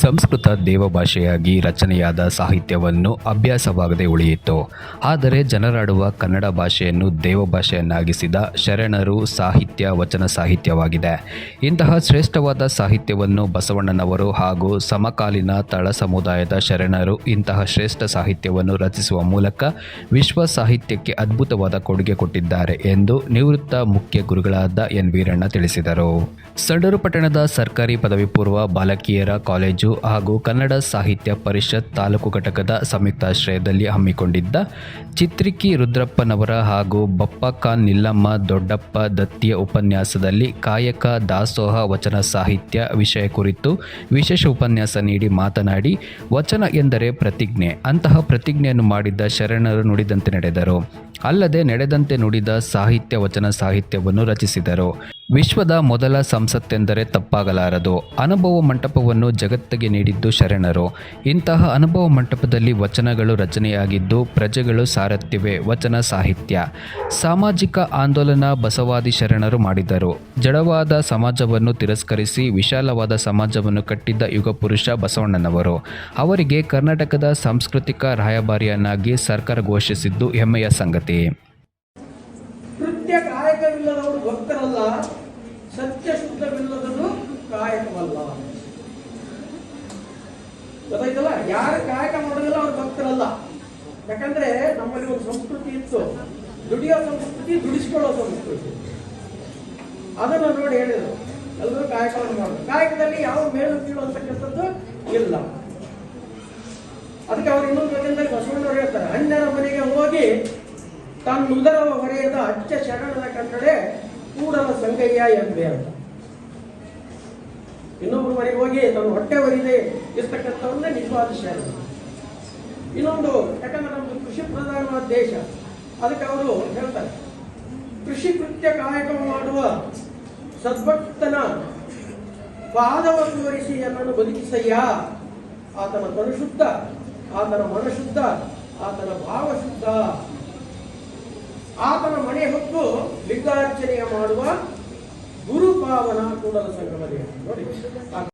ಸಂಸ್ಕೃತ ದೇವಭಾಷೆಯಾಗಿ ರಚನೆಯಾದ ಸಾಹಿತ್ಯವನ್ನು ಅಭ್ಯಾಸವಾಗದೆ ಉಳಿಯಿತು. ಆದರೆ ಜನರಾಡುವ ಕನ್ನಡ ಭಾಷೆಯನ್ನು ದೇವಭಾಷೆಯನ್ನಾಗಿಸಿದ ಶರಣರು ಸಾಹಿತ್ಯ ವಚನ ಸಾಹಿತ್ಯವಾಗಿದೆ. ಇಂತಹ ಶ್ರೇಷ್ಠವಾದ ಸಾಹಿತ್ಯವನ್ನು ಬಸವಣ್ಣನವರು ಹಾಗೂ ಸಮಕಾಲೀನ ತಳ ಸಮುದಾಯದ ಶರಣರು ಇಂತಹ ಶ್ರೇಷ್ಠ ಸಾಹಿತ್ಯವನ್ನು ರಚಿಸುವ ಮೂಲಕ ವಿಶ್ವ ಸಾಹಿತ್ಯಕ್ಕೆ ಅದ್ಭುತವಾದ ಕೊಡುಗೆ ಕೊಟ್ಟಿದ್ದಾರೆ ಎಂದು ನಿವೃತ್ತ ಮುಖ್ಯ ಗುರುಗಳಾದ ಎನ್ ವೀರಣ್ಣ ತಿಳಿಸಿದರು. ಸಂಡೂರು ಪಟ್ಟಣದ ಸರ್ಕಾರಿ ಪದವಿ ಪೂರ್ವ ಬಾಲಕಿಯರ ಕಾಲೇಜು ಹಾಗೂ ಕನ್ನಡ ಸಾಹಿತ್ಯ ಪರಿಷತ್ ತಾಲೂಕು ಘಟಕದ ಸಂಯುಕ್ತಾಶ್ರಯದಲ್ಲಿ ಹಮ್ಮಿಕೊಂಡಿದ್ದ ಚಿತ್ರಿಕಿ ರುದ್ರಪ್ಪನವರ ಹಾಗೂ ಬಪ್ಪ ನಿಲ್ಲಮ್ಮ ದೊಡ್ಡಪ್ಪ ದತ್ತಿಯ ಉಪನ್ಯಾಸದಲ್ಲಿ ಕಾಯಕ ದಾಸೋಹ ವಚನ ಸಾಹಿತ್ಯ ವಿಷಯ ಕುರಿತು ವಿಶೇಷ ಉಪನ್ಯಾಸ ನೀಡಿ ಮಾತನಾಡಿ, ವಚನ ಎಂದರೆ ಪ್ರತಿಜ್ಞೆ. ಅಂತಹ ಪ್ರತಿಜ್ಞೆಯನ್ನು ಮಾಡಿದ್ದ ಶರಣರು ನುಡಿದಂತೆ ನಡೆದರು. ಅಲ್ಲದೆ ನಡೆದಂತೆ ನುಡಿದ ಸಾಹಿತ್ಯ ವಚನ ಸಾಹಿತ್ಯವನ್ನು ರಚಿಸಿದರು. ವಿಶ್ವದ ಮೊದಲ ಸಂಸತ್ತೆಂದರೆ ತಪ್ಪಾಗಲಾರದು. ಅನುಭವ ಮಂಟಪವನ್ನು ಜಗತ್ತಿಗೆ ನೀಡಿದ್ದು ಶರಣರು. ಇಂತಹ ಅನುಭವ ಮಂಟಪದಲ್ಲಿ ವಚನಗಳು ರಚನೆಯಾಗಿದ್ದು, ಪ್ರಜೆಗಳು ಸಾರಥ್ಯವೇ ವಚನ ಸಾಹಿತ್ಯ. ಸಾಮಾಜಿಕ ಆಂದೋಲನ ಬಸವಾದಿ ಶರಣರು ಮಾಡಿದರು. ಜಡವಾದ ಸಮಾಜವನ್ನು ತಿರಸ್ಕರಿಸಿ ವಿಶಾಲವಾದ ಸಮಾಜವನ್ನು ಕಟ್ಟಿದ್ದ ಯುಗಪುರುಷ ಬಸವಣ್ಣನವರು. ಅವರಿಗೆ ಕರ್ನಾಟಕದ ಸಾಂಸ್ಕೃತಿಕ ರಾಯಭಾರಿಯನ್ನಾಗಿ ಸರ್ಕಾರ ಘೋಷಿಸಿದ್ದು ಹೆಮ್ಮೆಯ ಸಂಗತಿ ಕೃತ್ಯ ಕಾಯಕವಿಲ್ಲದವರು ಭಕ್ತರಲ್ಲ ಸತ್ಯ ಶುದ್ಧವಿಲ್ಲದವರು ಕಾಯಕವಲ್ಲ ಗೊತ್ತಾಯ್ತಲ್ಲ? ಯಾರು ಕಾಯಕ ಮಾಡೋದಿಲ್ಲ ಅವ್ರು ಭಕ್ತರಲ್ಲ. ಯಾಕಂದ್ರೆ ನಮ್ಮಲ್ಲಿ ಒಂದು ಸಂಸ್ಕೃತಿ ಇತ್ತು. ದುಡಿಯೋ ಸಂಸ್ಕೃತಿ, ದುಡಿಸ್ಕೊಳ್ಳೋ ಸಂಸ್ಕೃತಿ. ಅದನ್ನ ನೋಡಿ ಹೇಳಿದ್ರು. ಎಲ್ಲರೂ ಕಾಯಕವನ್ನು ಮಾಡೋದು ಕಾಯಕದಲ್ಲಿ ಯಾವ ಮೇಲು ಕೀಳು ಅಂತಕ್ಕಂಥದ್ದು ಇಲ್ಲ. ಅದಕ್ಕೆ ಅವ್ರು ಇನ್ನೊಂದು ವಚನದಲ್ಲಿ ಬಸವಣ್ಣವ್ರು ಹೇಳ್ತಾರೆ. ಅಣ್ಣನ ಮನೆಗೆ ಹೋಗಿ ತನ್ನ ಉದರವ ಹೊರೆಯದ ಅಚ್ಚ ಶರಣದ ಕನ್ನಡೆ ಕೂಡಲ ಸಂಗಯ್ಯ ಎಂಬೆ ಅಂತ. ಇನ್ನೊಬ್ರು ಮನೆಗೆ ಹೋಗಿ ತನ್ನ ಹೊಟ್ಟೆ ಹೊರಿದೆ ಇರ್ತಕ್ಕಂಥವನ್ನ ನಿಜವಾದ ಇನ್ನೊಂದು, ಯಾಕಂದ್ರೆ ನಮ್ಮದು ಕೃಷಿ ಪ್ರಧಾನವಾದ ದೇಶ. ಅದಕ್ಕೆ ಅವರು ಹೇಳ್ತಾರೆ, ಕೃಷಿ ಕೃತ್ಯ ಕಾಯಕ ಮಾಡುವ ಸದ್ಭಕ್ತನ ಪಾದವನ್ನು ತೋರಿಸಿ ನನ್ನನ್ನು ಬದುಕಿಸಯ್ಯ. ಆತನ ತನುಶುದ್ಧ, ಆತನ ಮನಶುದ್ಧ, ಆತನ ಭಾವ ಶುದ್ಧ ಆತನ ಮನೆ ಹೊತ್ತು ಲಿಂಗಾರ್ಚನೆಯ ಮಾಡುವ ಗುರುಪಾವನ ಕೂಡಲ ಸಂಗಮದೇ ನೋಡಿ ಆ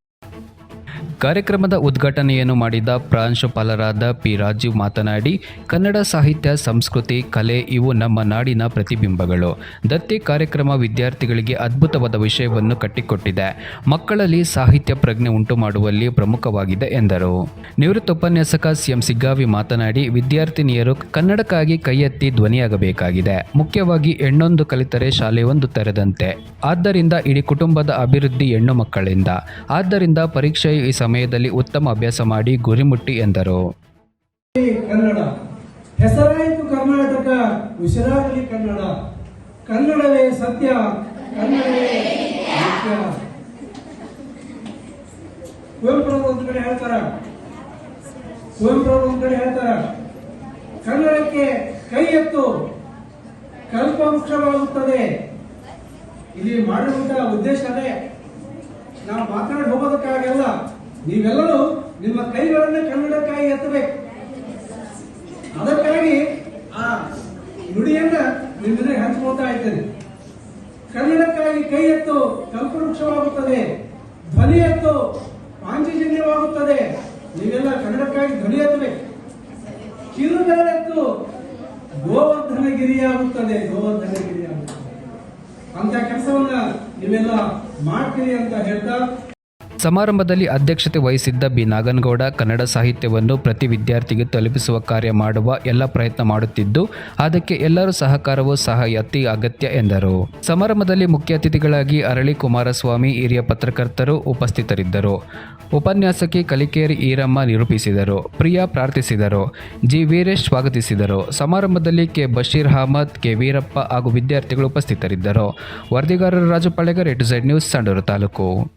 ಕಾರ್ಯಕ್ರಮದ ಉದ್ಘಾಟನೆಯನ್ನು ಮಾಡಿದ ಪ್ರಾಂಶುಪಾಲರಾದ ಪಿ ರಾಜೀವ್ ಮಾತನಾಡಿ, ಕನ್ನಡ ಸಾಹಿತ್ಯ, ಸಂಸ್ಕೃತಿ, ಕಲೆ ಇವು ನಮ್ಮ ನಾಡಿನ ಪ್ರತಿಬಿಂಬಗಳು. ದತ್ತಿ ಕಾರ್ಯಕ್ರಮ ವಿದ್ಯಾರ್ಥಿಗಳಿಗೆ ಅದ್ಭುತವಾದ ವಿಷಯವನ್ನು ಕಟ್ಟಿಕೊಟ್ಟಿದೆ. ಮಕ್ಕಳಲ್ಲಿ ಸಾಹಿತ್ಯ ಪ್ರಜ್ಞೆ ಉಂಟು ಮಾಡುವಲ್ಲಿ ಪ್ರಮುಖವಾಗಿದೆ ಎಂದರು. ನಿವೃತ್ತ ಉಪನ್ಯಾಸಕ ಸಿಎಂ ಸಿಗ್ಗಾವಿ ಮಾತನಾಡಿ, ವಿದ್ಯಾರ್ಥಿನಿಯರು ಕನ್ನಡಕ್ಕಾಗಿ ಕೈಯೆತ್ತಿ ಧ್ವನಿಯಾಗಬೇಕಾಗಿದೆ. ಮುಖ್ಯವಾಗಿ ಹೆಣ್ಣೊಂದು ಕಲಿತರೆ ಶಾಲೆಯೊಂದು ತೆರೆದಂತೆ. ಆದ್ದರಿಂದ ಇಡೀ ಕುಟುಂಬದ ಅಭಿವೃದ್ಧಿ ಹೆಣ್ಣು ಮಕ್ಕಳಿಂದ. ಆದ್ದರಿಂದ ಪರೀಕ್ಷೆಯು ಈ ಸಮಯದಲ್ಲಿ ಉತ್ತಮ ಅಭ್ಯಾಸ ಮಾಡಿ ಗುರಿ ಮುಟ್ಟಿ ಎಂದರು ಕನ್ನಡ, ಹೆಸರಾಯಿತು ಕರ್ನಾಟಕ, ಉಸಿರಾಗಲಿ ಕನ್ನಡ. ಕನ್ನಡವೇ ಸತ್ಯ, ಕನ್ನಡವೇ ಒಂದು ಕಡೆ ಹೇಳ್ತಾರ? ಕುವೆಂಪುರವ್ರು ಒಂದು ಕಡೆ ಹೇಳ್ತಾರ? ಕನ್ನಡಕ್ಕೆ ಕೈ ಎತ್ತು ಕಲ್ಪವೃಕ್ಷವಾಗುತ್ತದೆ ಇಲ್ಲಿ ಮಾಡಿರುವಂತಹ ಉದ್ದೇಶ ಅದೇ. ನಾವು ಮಾತನಾಡಿ ಹೋಗೋದಕ್ಕಾಗಲ್ಲ. ನೀವೆಲ್ಲರೂ ನಿಮ್ಮ ಕೈಗಳನ್ನ ಕನ್ನಡಕ್ಕಾಗಿ ಎತ್ತಬೇಕು. ಅದಕ್ಕಾಗಿ ಆ ನುಡಿಯನ್ನ ನಿಮ್ಮನೆ ಹಂಚ್ಕೊಳ್ತಾ ಇದ್ದೇನೆ. ಕನ್ನಡಕ್ಕಾಗಿ ಕೈ ಎತ್ತು ಕಲ್ಪವೃಕ್ಷವಾಗುತ್ತದೆ, ಧ್ವನಿ ಎತ್ತು ಪಾಂಚಜನ್ಯವಾಗುತ್ತದೆ. ನೀವೆಲ್ಲ ಕನ್ನಡಕ್ಕಾಗಿ ಧ್ವನಿ ಎತ್ತಬೇಕು. ಕಿರುಬೆರಳೆತ್ತು ಗೋವರ್ಧನಗಿರಿಯಾಗುತ್ತದೆ ಗೋವರ್ಧನಗಿರಿಯಾಗುತ್ತದೆ. ಅಂತ ಕೆಲಸವನ್ನ ನೀವೆಲ್ಲ ಮಾಡ್ತೀರಿ ಅಂತ ಹೇಳ್ತಾ ಸಮಾರಂಭದಲ್ಲಿ ಅಧ್ಯಕ್ಷತೆ ವಹಿಸಿದ್ದ ಬಿ. ನಾಗನಗೌಡ ಕನ್ನಡ ಸಾಹಿತ್ಯವನ್ನು ಪ್ರತಿ ವಿದ್ಯಾರ್ಥಿಗೆ ತಲುಪಿಸುವ ಕಾರ್ಯ ಮಾಡುವ ಎಲ್ಲ ಪ್ರಯತ್ನ ಮಾಡುತ್ತಿದ್ದು, ಅದಕ್ಕೆ ಎಲ್ಲರೂ ಸಹಕಾರವೂ ಸಹ ಅತಿ ಅಗತ್ಯ ಎಂದರು. ಸಮಾರಂಭದಲ್ಲಿ ಮುಖ್ಯ ಅತಿಥಿಗಳಾಗಿ ಅರಳಿ ಕುಮಾರಸ್ವಾಮಿ, ಹಿರಿಯ ಪತ್ರಕರ್ತರು ಉಪಸ್ಥಿತರಿದ್ದರು. ಉಪನ್ಯಾಸಕಿ ಕಲಿಕೇರಿ ಈರಮ್ಮ ನಿರೂಪಿಸಿದರು. ಪ್ರಿಯಾ ಪ್ರಾರ್ಥಿಸಿದರು. ಜಿ. ವೀರೇಶ್ ಸ್ವಾಗತಿಸಿದರು. ಸಮಾರಂಭದಲ್ಲಿ ಕೆ. ಬಶೀರ್ ಅಹಮದ್, ಕೆ. ವೀರಪ್ಪ ಹಾಗೂ ವಿದ್ಯಾರ್ಥಿಗಳು ಉಪಸ್ಥಿತರಿದ್ದರು. ವರದಿಗಾರರು ರಾಜು ಪಳೆಗರ್ ಝೆಡ್ ನ್ಯೂಸ್, ಸಂಡೂರು ತಾಲೂಕು.